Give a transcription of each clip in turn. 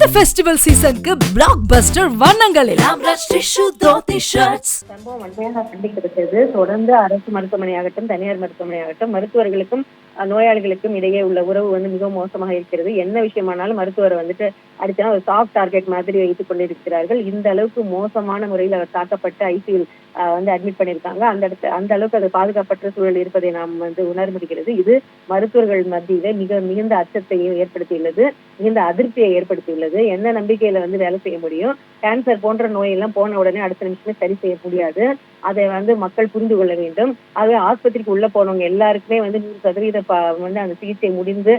இந்த ஃபெஸ்டிவல் சீசனுக்கு பிளாக் பஸ்டர் வண்ணங்களில் சம்பவம் தொடர்ந்து அரசு மருத்துவமனையாகட்டும் தனியார் மருத்துவமனையாகட்டும் மருத்துவர்களுக்கும் அஹ், நோயாளிகளுக்கும் இடையே உள்ள உறவு வந்து மிகவும் மோசமாக இருக்கிறது. என்ன விஷயமானாலும் மருத்துவரை வந்துட்டு அடிச்சா ஒரு சாஃப்ட் டார்கெட் மாதிரி வைத்துக் கொண்டிருக்கிறார்கள். இந்த அளவுக்கு மோசமான முறையில் அவர் தாக்கப்பட்டு ஐசியூ வந்து அட்மிட் பண்ணியிருக்காங்க. அந்த இடத்து அந்த அளவுக்கு அது பாதுகாப்பற்ற சூழல் இருப்பதை நாம் வந்து உணர முடிகிறது இது மருத்துவர்கள் மத்தியில மிக மிகுந்த அச்சத்தை ஏற்படுத்தியுள்ளது மிகுந்த அதிருப்தியை ஏற்படுத்தியுள்ளது. எந்த நம்பிக்கையில வந்து வேலை செய்ய முடியும்? கேன்சர் போன்ற நோயெல்லாம் போன உடனே அடுத்த நிமிஷமே சரி செய்ய முடியாது. அதை வந்து மக்கள் புரிந்து கொள்ள வேண்டும். ஆகவே ஆஸ்பத்திரிக்கு உள்ள போனவங்க எல்லாருக்குமே வந்து நூறு சதவீத வந்து அந்த சிகிச்சை முடிந்து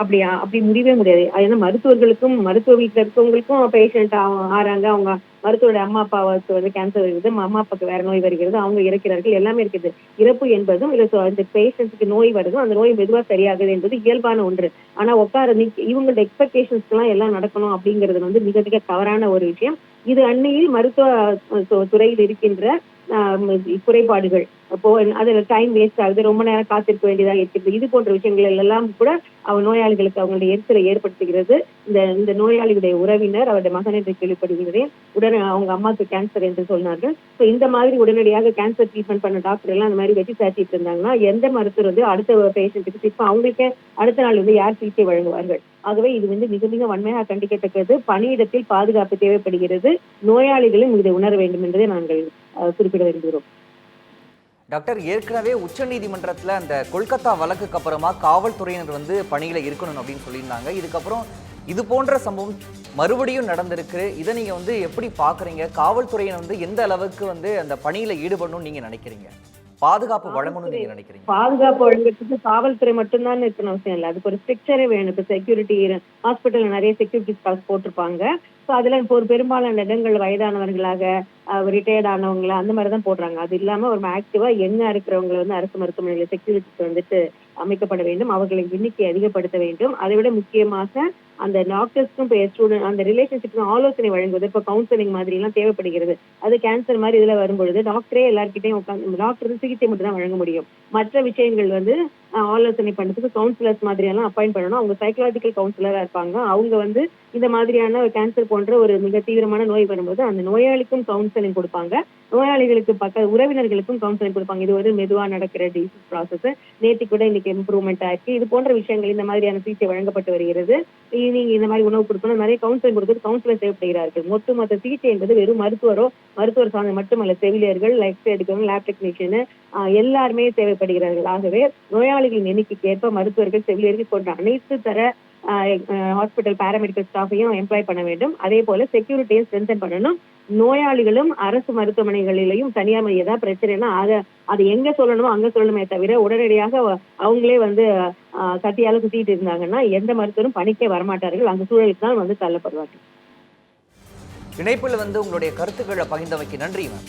அப்படி அப்படி முடியவே முடியாது. ஏன்னா மருத்துவர்களுக்கும் மருத்துவ வீட்டில் இருக்கவங்களுக்கும் பேஷண்ட் ஆறாங்க. அவங்க மருத்துவருடைய அம்மா அப்பாவுக்கு வந்து கேன்சர் வருகிறது அம்மா அப்பாவுக்கு வேற நோய் வருகிறது. அவங்க இறக்கிறார்கள். எல்லாமே இருக்குது. இறப்பு என்பதும் இல்லை அந்த பேஷண்ட்ஸுக்கு நோய் வருதும் அந்த நோய் மெதுவாக சரியாகுது என்பது இயல்பான ஒன்று. ஆனா உட்கார இவங்களோட எக்ஸ்பெக்டேஷன்ஸ்க்கு எல்லாம் எல்லாம் நடக்கணும் அப்படிங்கிறது வந்து மிக மிக தவறான ஒரு விஷயம். இது அன்னையில் மருத்துவ துறையில் இருக்கின்ற குறைபாடுகள். அப்போ அதுல டைம் வேஸ்ட் ஆகுது ரொம்ப நேரம் காத்திருக்க வேண்டியதாக இருக்கிறது இது போன்ற விஷயங்கள் எல்லாம் கூட அவ நோயாளிகளுக்கு அவங்களுடைய எரிச்சலை ஏற்படுத்துகிறது. இந்த இந்த நோயாளியுடைய உறவினர் அவருடைய மகன் என்று கேள்விப்படுகிறேன் உடனே அவங்க அம்மாவுக்கு கேன்சர் என்று சொன்னார்கள். ஸோ இந்த மாதிரி உடனடியாக கேன்சர் ட்ரீட்மெண்ட் பண்ண டாக்டர் எல்லாம் அந்த மாதிரி வெட்டி சாத்திட்டு இருந்தாங்கன்னா எந்த மருத்துவர் வந்து அடுத்த பேஷண்ட்டுக்கு இப்போ அவங்களுக்கே அடுத்த நாள் வந்து யார் சிகிச்சை வழங்குவார்கள்? ஆகவே இது வந்து மிக மிக வன்மையாக கண்டிக்கத்தக்கது. பணியிடத்தில் பாதுகாப்பு தேவைப்படுகிறது. நோயாளிகளும் இதை உணர வேண்டும் என்பதை நாங்கள் குறிப்பிட விரும்புகிறோம். டாக்டர் ஏற்கனவே உச்சநீதிமன்றத்தில் அந்த கொல்கத்தா வழக்குக்கு அப்புறமா காவல்துறையினர் வந்து பணியில் இருக்கணும் அப்படின்னு சொல்லியிருந்தாங்க. இதுக்கப்புறம் இது போன்ற சம்பவம் மறுபடியும் நடந்திருக்கு. இதை நீங்கள் வந்து எப்படி பார்க்குறீங்க காவல்துறையினர் வந்து எந்த அளவுக்கு வந்து அந்த பணியில் ஈடுபடணும்னு நீங்கள் நினைக்கிறீங்க? பாதுகாப்பு வழங்கணும்னு நீங்க நினைக்கிறீங்க? பாதுகாப்பு வழங்குறதுக்கு காவல்துறை மட்டும்தான் இருக்கணும் அவசியம் இல்லை. அதுக்கு ஒரு ஸ்ட்ரக்சரே வேணும். இப்போ செக்யூரிட்டி ஹாஸ்பிட்டல்ல நிறைய செக்யூரிட்டி ஸ்டாஃப் போட்டிருப்பாங்க. ஸோ அதுல இப்போ ஒரு பெரும்பாலான இடங்கள் வயதானவர்களாக ரிட்டையர்ட் ஆனவங்கள அந்த மாதிரி தான் போடுறாங்க. அது இல்லாம ஒரு ஆக்டிவா எங்க இருக்கிறவங்களை வந்து அரசு மருத்துவமனையில செக்யூரிட்டி வந்துட்டு அமைக்கப்பட வேண்டும். அவர்களின் எண்ணிக்கை அதிகப்படுத்த வேண்டும். அதை விட முக்கியமாக அந்த டாக்டர்ஸ்க்கும் இப்போ ஸ்டூடெண்ட் அந்த ரிலேஷன்ஷிப்க்கு ஆலோசனை வழங்குவது இப்போ கவுன்சிலிங் மாதிரி எல்லாம் தேவைப்படுகிறது. அது கேன்சர் மாதிரி இதுல வரும்பொழுது டாக்டரே எல்லாருக்கிட்டையும் உட்காந்து டாக்டர் சிகிச்சை மட்டும் தான் வழங்க முடியும். மற்ற விஷயங்கள் வந்து ஆலோசனை பண்றதுக்கு கவுன்சிலர்ஸ் மாதிரியெல்லாம் அப்பாயிண்ட் பண்ணணும். அவங்க சைக்கலாஜிக்கல் கவுன்சிலரா இருப்பாங்க. அவங்க வந்து இந்த மாதிரியான கேன்சர் போன்ற ஒரு மிக தீவிரமான நோய் வரும்போது அந்த நோயாளிக்கும் கவுன்சிலிங் கொடுப்பாங்க. நோயாளிகளுக்கு பக்க உறவினர்களுக்கும் கவுன்சிலிங் கொடுப்பாங்க. இது ஒரு மெதுவாக நடக்கிற டிசீஸ் ப்ராசஸ் நேற்று கூட இன்னைக்கு இம்ப்ரூவ்மெண்ட் ஆயிருக்கு. இது போன்ற விஷயங்கள் இந்த மாதிரியான சிகிச்சை வழங்கப்பட்டு வருகிறது. நீங்க இந்த மாதிரி உணவு கொடுக்கணும். நிறைய கவுன்சிலிங் கொடுக்கிறது கவுன்சிலர் தேவைப்படுகிறார்கள் ஒட்டுமொத்த சிகிச்சை என்பது வெறும் மருத்துவரோ மருத்துவர் சார்ந்த மட்டுமல்ல செவிலியர்கள் லைஃப் எடுக்கணும் லேப் டெக்னீஷியன் எல்லாருமே தேவைப்படுகிறார்கள். ஆகவே நோயாளி நோயாளிகளின் எண்ணிக்கைக்கு ஏற்ப மருத்துவர்கள் செவிலியர்கள் போன்ற அனைத்து தர ஹாஸ்பிட்டல் பாராமெடிக்கல் ஸ்டாஃபையும் எம்ப்ளாய் பண்ண வேண்டும். அதே போல செக்யூரிட்டியும் ஸ்ட்ரென்தன் பண்ணணும். நோயாளிகளும் அரசு மருத்துவமனைகளிலையும் தனியார் மையம் ஏதாவது பிரச்சனைனா அதை அது எங்க சொல்லணுமோ அங்க சொல்லணுமே தவிர உடனடியாக அவங்களே வந்து கத்தியால குத்திட்டு இருந்தாங்கன்னா எந்த மருத்துவரும் பணிக்கே வரமாட்டார்கள். அந்த சூழலுக்கு தான் வந்து தள்ளப்படுவார்கள். இணைப்பில் வந்து உங்களுடைய கருத்துக்களை பகிர்ந்தமைக்கு நன்றி மேம்